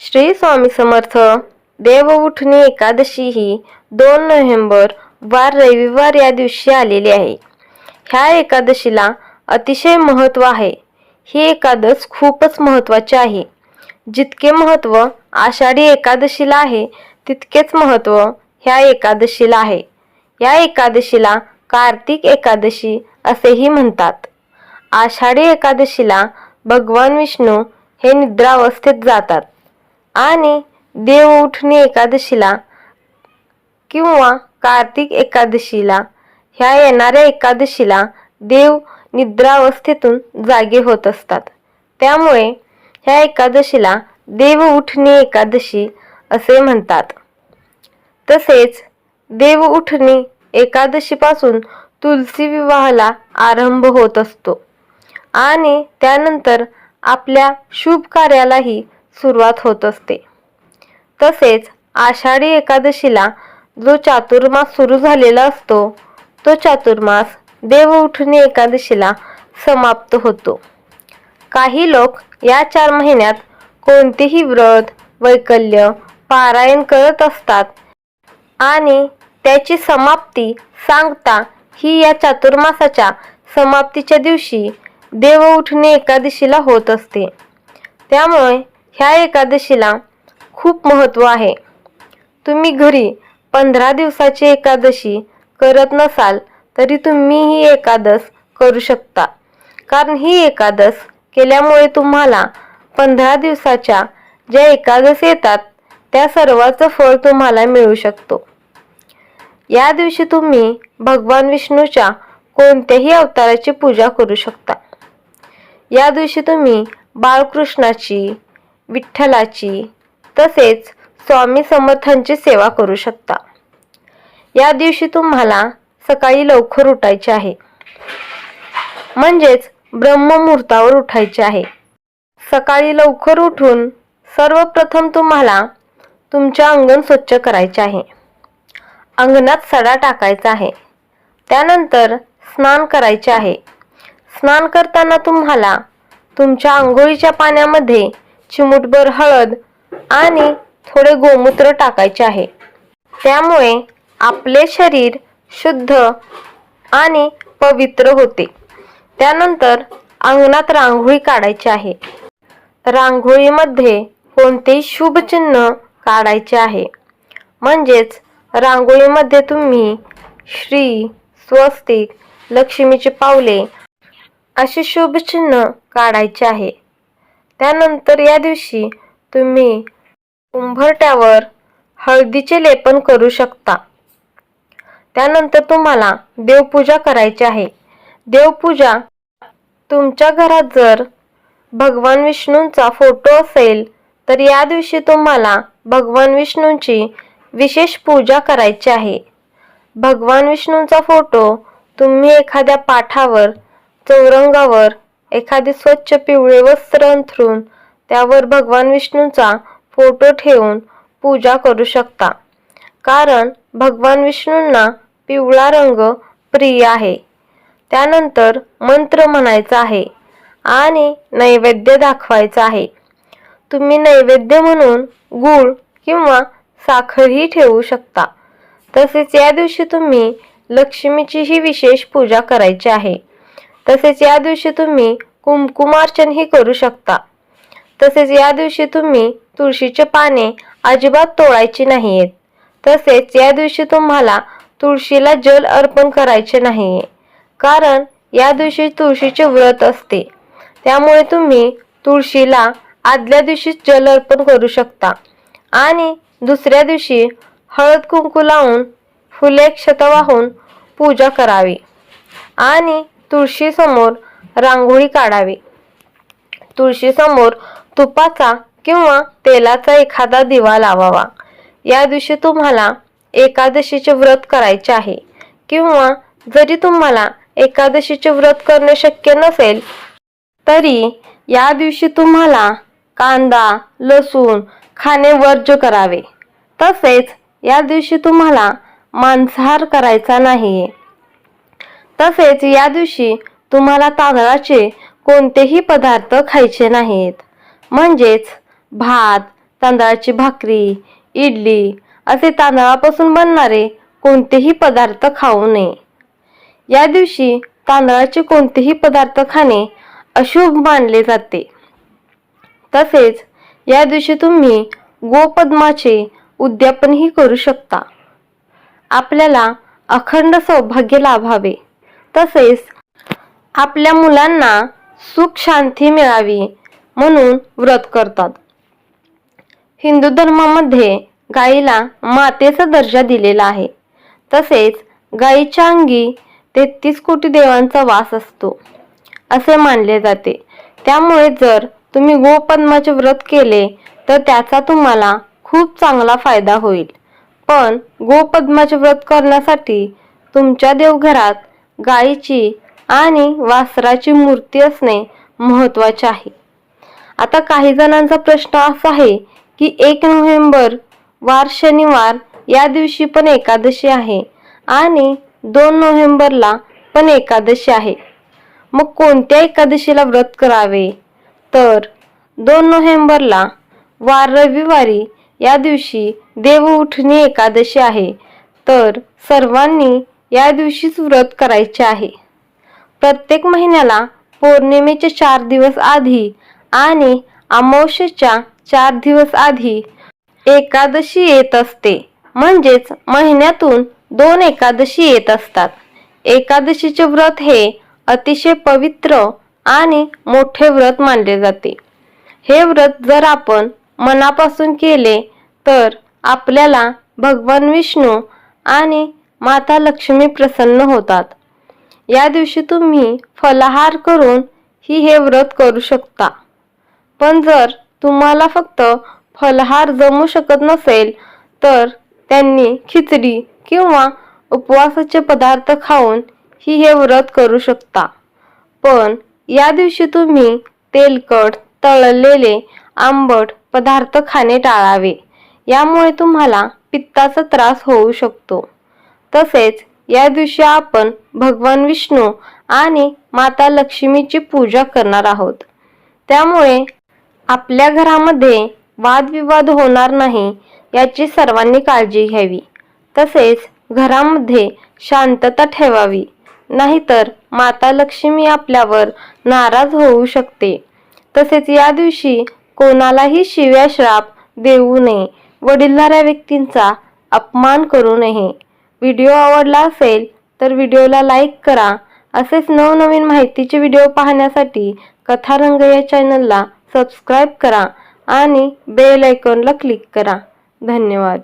श्री स्वामी समर्थ देव उठणी एकादशी ही दोन नोव्हेंबर वार रविवार या दिवशी आलेली आहे. ह्या एकादशीला अतिशय महत्त्व आहे. ही एकादश खूपच महत्त्वाची आहे. जितके महत्त्व आषाढी एकादशीला आहे तितकेच महत्त्व ह्या एकादशीला आहे. या एकादशीला कार्तिक एकादशी असेही म्हणतात. आषाढी एकादशीला भगवान विष्णू हे निद्रावस्थेत जातात. आणि देव उठणी एकादशीला किंवा कार्तिक एकादशीला ह्या येणाऱ्या एकादशीला देव निद्रावस्थेतून जागे होत असतात. त्यामुळे ह्या एकादशीला देव उठणी एकादशी असे म्हणतात. तसेच देव उठणी एकादशीपासून तुलसी विवाहाला आरंभ होत असतो. आणि त्यानंतर आपल्या शुभ कार्यालाही सुरुवात होत असते. तसेच आषाढी एकादशीला जो चातुर्मास सुरू झालेला असतो तो चातुर्मास देव उठणी एकादशीला समाप्त होतो. काही लोक या चार महिन्यात कोणतेही व्रत वैकल्य पारायण करत असतात आणि त्याची समाप्ती सांगता ही या चातुर्मासाच्या समाप्तीच्या दिवशी देव उठणे एकादशीला होत असते. त्यामुळे ह्या एकादशीला खूप महत्त्व आहे. तुम्ही घरी पंधरा दिवसाची एकादशी करत नसाल तरी तुम्ही ही एकादश करू शकता. कारण ही एकादश केल्यामुळे तुम्हाला पंधरा दिवसाच्या ज्या एकादश येतात त्या सर्वाचं फळ तुम्हाला मिळू शकतो. या दिवशी तुम्ही भगवान विष्णूच्या कोणत्याही अवताराची पूजा करू शकता. या दिवशी तुम्ही बाळकृष्णाची विठ्ठलाची तसेच स्वामी समर्थांची सेवा करू शकता. या दिवशी तुम्हाला सकाळी लवकर उठायचे आहे. म्हणजेच ब्रह्ममुहूर्तावर उठायचे आहे. सकाळी लवकर उठून सर्वप्रथम तुम्हाला तुमचे अंगण स्वच्छ करायचे आहे. अंगणात सडा टाकायचा आहे. त्यानंतर स्नान करायचे आहे. स्नान करताना तुम्हाला तुमच्या आंघोळीच्या पाण्यामध्ये चिमूटभर हळद आणि थोडे गोमूत्र टाकायचे आहे. त्यामुळे आपले शरीर शुद्ध आणि पवित्र होते. त्यानंतर अंगणात रांगोळी काढायची आहे. रांगोळीमध्ये कोणतेही शुभचिन्ह काढायचे आहे. म्हणजेच रांगोळीमध्ये तुम्ही श्री स्वस्तिक लक्ष्मीचे पावले असे शुभचिन्ह काढायचे आहे. त्यानंतर या दिवशी तुम्ही उंबरट्यावर हळदीचे लेपन करू शकता. त्यानंतर तुम्हाला देवपूजा करायची आहे. देवपूजा तुमच्या घरात जर भगवान विष्णूंचा फोटो असेल तर या दिवशी तुम्हाला भगवान विष्णूंची विशेष पूजा करायची आहे. भगवान विष्णूंचा फोटो तुम्ही एखाद्या पाठावर चौरंगावर एखादे स्वच्छ पिवळे वस्त्र अंथरून त्यावर भगवान विष्णूचा फोटो ठेवून पूजा करू शकता. कारण भगवान विष्णूंना पिवळा रंग प्रिय आहे. त्यानंतर मंत्र म्हणायचा आहे आणि नैवेद्य दाखवायचा आहे. तुम्ही नैवेद्य म्हणून गूळ किंवा साखरही ठेवू शकता. तसेच या दिवशी तुम्ही लक्ष्मीचीही विशेष पूजा करायची आहे. तसेच या दिवशी तुम्ही कुंकुमार्चनही करू शकता. तसेच या दिवशी तुम्ही तुळशीचे पाने अजिबात तोडायची नाहीयेत. तसेच या दिवशी तुम्हाला तुळशीला जल अर्पण करायचे नाहीये. कारण या दिवशी तुळशीचे व्रत असते. त्यामुळे तुम्ही तुळशीला आदल्या दिवशी जल अर्पण करू शकता. आणि दुसऱ्या दिवशी हळद कुंकू लावून फुले क्षत वाहून पूजा करावी. आणि तुळशीसमोर रांगोळी काढावी. तुळशीसमोर तुपाचा किंवा तेलाचा एखादा दिवा लावावा. या दिवशी तुम्हाला एकादशीचे व्रत करायचे आहे. किंवा जरी तुम्हाला एकादशीचे व्रत करणे शक्य नसेल तरी या दिवशी तुम्हाला कांदा लसूण खाणे वर्ज्य करावे. तसेच या दिवशी तुम्हाला मांसाहार करायचा नाहीये. तसेच या दिवशी तुम्हाला तांदळाचे कोणतेही पदार्थ खायचे नाहीत. म्हणजेच भात तांदळाची भाकरी इडली असे तांदळापासून बनणारे कोणतेही पदार्थ खाऊ नये. या दिवशी तांदळाचे कोणतेही पदार्थ खाणे अशुभ मानले जाते. तसेच या दिवशी तुम्ही गोपद्माचे उद्यापनही करू शकता. आपल्याला अखंड सौभाग्य लाभावे. तसेच आपल्या मुलांना सुख शांती मिळावी म्हणून व्रत करतात. हिंदू धर्मामध्ये गायीला मातेचा दर्जा दिलेला आहे. तसेच गायीच्या अंगी तेहतीस कोटी देवांचा वास असतो असे मानले जाते. त्यामुळे जर तुम्ही गोपद्माचे व्रत केले तर त्याचा तुम्हाला खूप चांगला फायदा होईल. पण गोपद्माचे व्रत करण्यासाठी तुमच्या देवघरात गायीची आणि वासराची मूर्ती असणे महत्त्वाचे आहे. आता काही जणांचा प्रश्न असा आहे की एक नोव्हेंबर वार शनिवार या दिवशी पण एकादशी आहे आणि दोन नोव्हेंबरला पण एकादशी आहे. मग कोणत्या एकादशीला व्रत करावे? तर दोन नोव्हेंबरला वार रविवारी या दिवशी देवउठणी एकादशी आहे. तर सर्वांनी या दिवशीच व्रत करायचे आहे. प्रत्येक महिन्याला पौर्णिमेचे चार दिवस आधी आणि अमावस्येच्या चार दिवस आधी एकादशी येत असते. म्हणजेच महिन्यातून दोन एकादशी येत असतात. एकादशीचे व्रत हे अतिशय पवित्र आणि मोठे व्रत मानले जाते. हे व्रत जर आपण मनापासून केले तर आपल्याला भगवान विष्णू आणि माता लक्ष्मी प्रसन्न होतात. या दिवशी तुम्ही फलाहार करून ही हे व्रत करू शकता. पण जर तुम्हाला फक्त फलाहार जमू शकत नसेल तर त्यांनी खिचडी किंवा उपवासाचे पदार्थ खाऊन ही हे व्रत करू शकता. पण या दिवशी तुम्ही तेलकट तळलेले आंबट पदार्थ खाणे टाळावे. यामुळे तुम्हाला पित्ताचा त्रास होऊ शकतो. तसेच या दिवशी आपण भगवान विष्णू आणि माता लक्ष्मीची पूजा करणार आहोत. त्यामुळे आपल्या घरामध्ये वादविवाद होणार नाही याची सर्वांनी काळजी घ्यावी. तसेच घरामध्ये शांतता ठेवावी. नाहीतर माता लक्ष्मी आपल्यावर नाराज होऊ शकते. तसेच या दिवशी कोणालाही शिव्या श्राप देऊ नये. वडीलधाऱ्या व्यक्तींचा अपमान करू नये. व्हिडिओ आवडला असेल तर व्हिडिओला लाईक करा. असेच नवनवीन माहितीचे व्हिडिओ पाहण्यासाठी कथारंग या चॅनलला सबस्क्राईब करा आणि बेल आयकॉनला क्लिक करा. धन्यवाद.